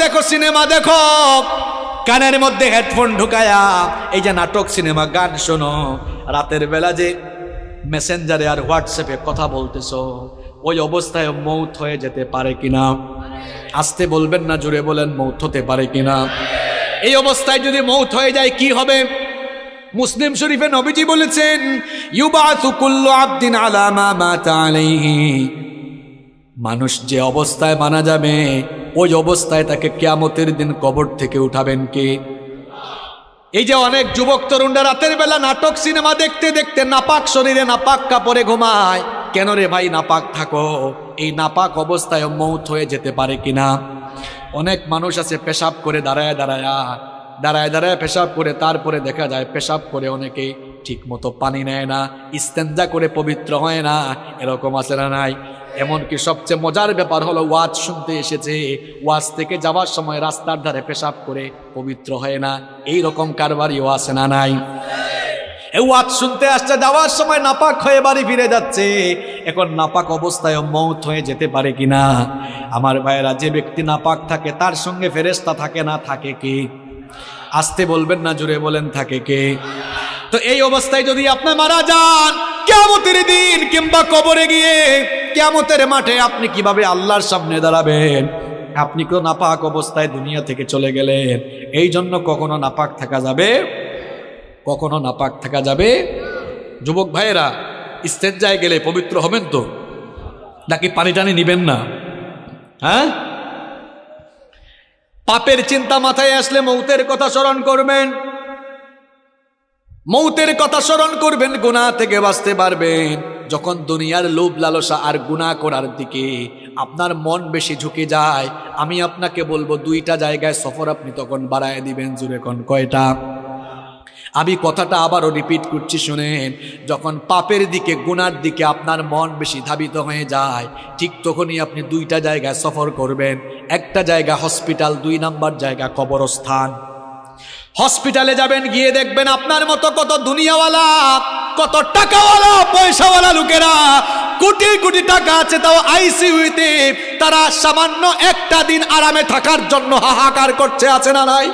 দেখো, সিনেমা দেখো। কানের মধ্যে হেডফোন ঢুকায়া এই যে নাটক, সিনেমা গান শোনো। রাতের বেলা যে মেসেঞ্জারে আর হোয়াটসঅ্যাপে কথা বলতেছ, ওই অবস্থায় মৌত হয়ে যেতে পারে কিনা? আসতে বলবেন না, জুড়ে বলেন মৌত হতে পারে কিনা? এই অবস্থায় যদি মৌত হয়ে যায়, কি হবে? মুসলিম শরীফে নবীজি বলেছেন মানুষ যে অবস্থায় মানা যাবে ওই অবস্থায় তাকে কেয়ামতের দিন কবর থেকে উঠাবেন কে? এই যে অনেক যুবক তরুণরা রাতের বেলা নাটক, সিনেমা দেখতে দেখতে নাপাক শরীরে নাপাক কাপড়ে ঘুমায়। কেন রে ভাই নাপাক থাকো? এই নাপাক অবস্থায় মৌত হয়ে যেতে পারে কিনা? অনেক মানুষ আছে পেশাব করে দাঁড়ায় দাঁড়ায় দাঁড়ায় দাঁড়ায় পেশাব করে, তারপরে দেখা যায় পেশাব করে অনেকে ঠিক মতো পানি নেয় না, ইস্তেঞ্জা করে পবিত্র হয় না, এরকম আছে না নাই? এমনকি সবচেয়ে মজার ব্যাপার হলো ওয়াজ শুনতে এসেছে। ওয়াজ থেকে যাওয়ার সময় রাস্তার ধারে পেশাব করে পবিত্র হয় না। এই রকম কারবারিও আছে না নাই। ওয়াজ শুনতে আসছে, যাওয়ার সময় নাপাক হয়ে বাড়ি ফিরে যাচ্ছে। এখন নাপাক অবস্থায় মৌত হয়ে যেতে পারে কিনা? আমার ভাইয়েরা, যে ব্যক্তি নাপাক থাকে, তার সঙ্গে ফেরেস্তা থাকে না, থাকে কি? আসতে বলবেন না, জুড়ে বলেন, থাকে কে? তো এই অবস্থায় যদি আপনি মারা যান কেমতের দিন কিংবা কবরে গিয়ে কেমতের মাঠে আপনি কীভাবে আল্লাহর সামনে দাঁড়াবেন? আপনি কেউ নাপাক অবস্থায় দুনিয়া থেকে চলে গেলেন। এই জন্য কখনো নাপাক থাকা যাবে? কখনো নাপাক থাকা যাবে? যুবক ভাইয়েরা ইস্তেঞ্জায় গেলে পবিত্র হবেন তো? নাকি পানি টানি নিবেন না? হ্যাঁ? পাপের চিন্তা মাথায় আসলে মৌতের কথা স্মরণ করবেন। মৌতের কথা স্মরণ করবেন গুণা থেকে বাঁচতে পারবেন। যখন দুনিয়ার লোভ লালসা আর গুণা করার দিকে আপনার মন বেশি ঝুঁকে যায়, আমি আপনাকে বলব দুইটা জায়গায় সফর আপনি তখন বাড়ায় দিবেন জুড়ে কোন কয়টা। আমি কথাটা আবারও রিপিট করছি, শুনেন। যখন পাপের দিকে গুনার দিকে আপনার মন বেশি ধাবিত হয়ে যায়, ঠিক তখনই আপনি দুইটা জায়গায় সফর করবেন। একটা জায়গা হসপিটাল দুই নাম্বার জায়গা কবরস্থান। হসপিটালে যাবেন, গিয়ে দেখবেন আপনার মতো কত দুনিয়াওয়ালা, কত টাকাওয়ালা, পয়সাওয়ালা লোকেরা কোটি কোটি টাকা আছে তাও আইসিইউতে। তারা সামান্য একটা দিন আরামে থাকার জন্য হাহাকার করছে, আছে না নাই?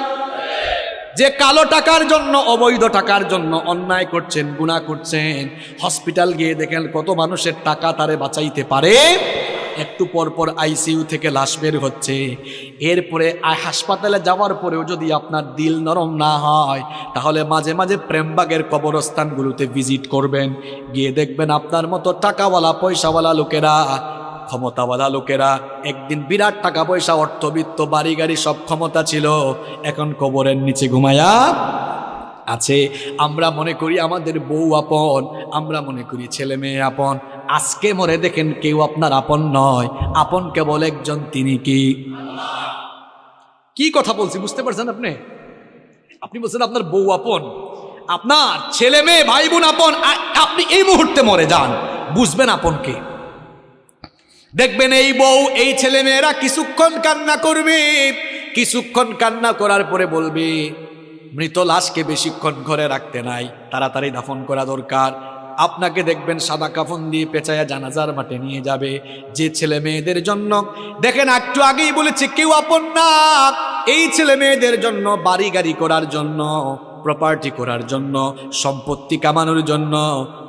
যে কালো টাকার জন্য, অবৈধ টাকার জন্য অন্যায় করছেন গুণা করছেন, হসপিটাল গিয়ে দেখেন কত মানুষের টাকা তারে বাঁচাইতে পারে। একটু পর পর আইসিইউ থেকে লাশ বের হচ্ছে। এরপরে হাসপাতালে যাওয়ার পরেও যদি আপনার দিল নরম না হয়, তাহলে মাঝে মাঝে প্রেমবাগের কবরস্থানগুলোতে ভিজিট করবেন। গিয়ে দেখবেন আপনার মতো টাকাওয়ালা, পয়সাওয়ালা লোকেরা, ক্ষমতাওয়ালা লোকেরা, একদিন বিরাট টাকা পয়সা, অর্থবিত্ত, বাড়ি গাড়ি সব ক্ষমতা ছিল, এখন কবরের নিচে ঘুমায়া আছে। আমরা মনে করি আমাদের বউ আপন, আমরা মনে করি ছেলে মেয়ে আপন। আজকে মরে দেখেন কেউ আপনার আপন নয়। আপন কেবল একজন, তিনি কি? কি কথা বলছি, বুঝতে পারছেন আপনি? আপনি বলছেন আপনার বউ আপন। আপনার ছেলে মেয়ে ভাই বোন আপন আপনি এই মুহূর্তে মরে যান। বুঝবেন আপনকে দেখবেন এই বউ, এই ছেলে মেয়েরা কিছুক্ষণ কান্না করবে, কিছুক্ষণ কান্না করার পরে বলবে মৃত লাশকে বেশিক্ষণ ঘরে রাখতে নাই। তাড়াতাড়ি দাফন করা দরকার। আপনাকে দেখবেন সাদা কাফন দিয়ে পেঁচায়া জানাজার মাঠে নিয়ে যাবে। যে ছেলে মেয়েদের জন্য দেখেন, একটু আগেই বলেছে, কেউ আপন না। এই ছেলে মেয়েদের জন্য বাড়ি গাড়ি করার জন্য প্রপার্টি করার জন্য, সম্পত্তি কামানোর জন্য,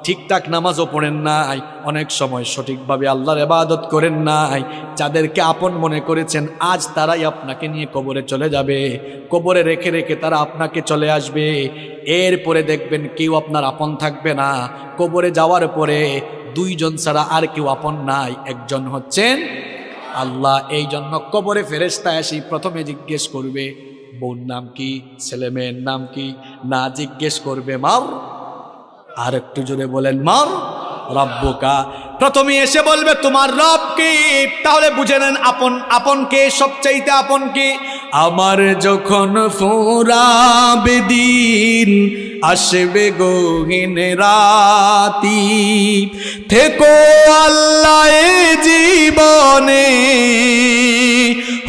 ঠিকঠাক নামাজও পড়েন নাই, অনেক সময় সঠিকভাবে আল্লাহর এবাদত করেন নাই, যাদেরকে আপন মনে করেছেন, আজ তারাই আপনাকে নিয়ে কবরে চলে যাবে, কবরে রেখে রেখে তারা আপনাকে চলে আসবে, এরপরে দেখবেন কেউ আপনার আপন থাকবে না, কবরে যাওয়ার পরে দুইজন ছাড়া আর কেউ আপন নাই, একজন হচ্ছেন আল্লাহ এই জন্য কবরে ফেরেস্তা এসে প্রথমে জিজ্ঞেস করবে বোন নাম কি, ছেলে মেয়ের নাম কি? না জিজ্ঞেস করবে, মার। আর একটু জোরে বলেন, মার। রব্বকা, প্রথমে এসে বলবে, তোমার রব কি? তাহলে বুঝে নেন, আপন আপন কে, সবচাইতে আপন কে? আমার যখন ফোরাবে দিন, আসবে গহীন রাতি। থেকো আল্লাহ জীবনে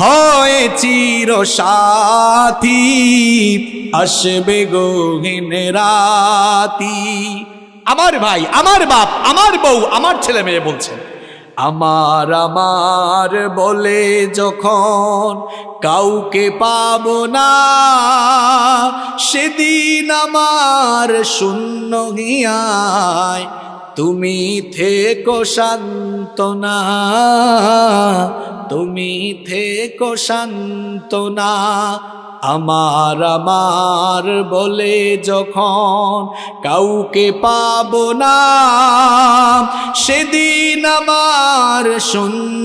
হয় চির সাথী, আসবে গহীন রাতি। আমার ভাই, আমার বাপ, আমার বউ, আমার ছেলে মেয়ে বলছেন আমার আমার বলে যখন কাউকে পাব না, সেদিন আমার শূন্য হিয়ায় তুমি থেকো শান্তনা। তুমি থেকো শান্তনা আমার আমার বলে যখন কাউকে পাব না সেদিন আমার শূন্য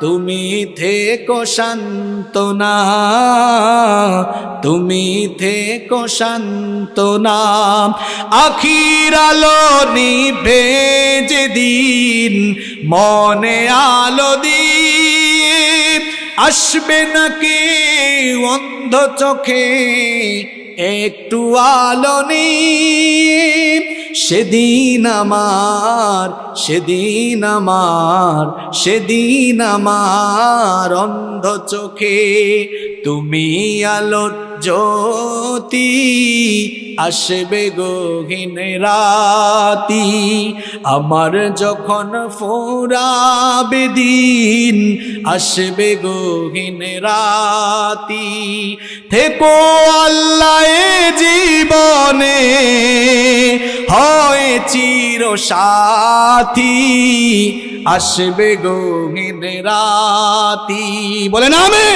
তুমি থেকো শান্তনা, তুমি থেকো শান্তনা। আখির আলো নিভে যেদিন, মনে আলো দিয়ে আসবে নাকি অন্ধ চোখে একটু আলো নিয়ে? সেদিন আমার সেদিন আমার সেদিন আমার অন্ধ চোখে তুমি আলোর জ্যোতি আসবে গহীন রাতি। আমার যখন ফোরাবে দিন, আসবে গহীন রাতি। থেকো আল্লাহ জীবনে, হয় চির সাথী। আসবে গহীন রাতি। বলে না আমি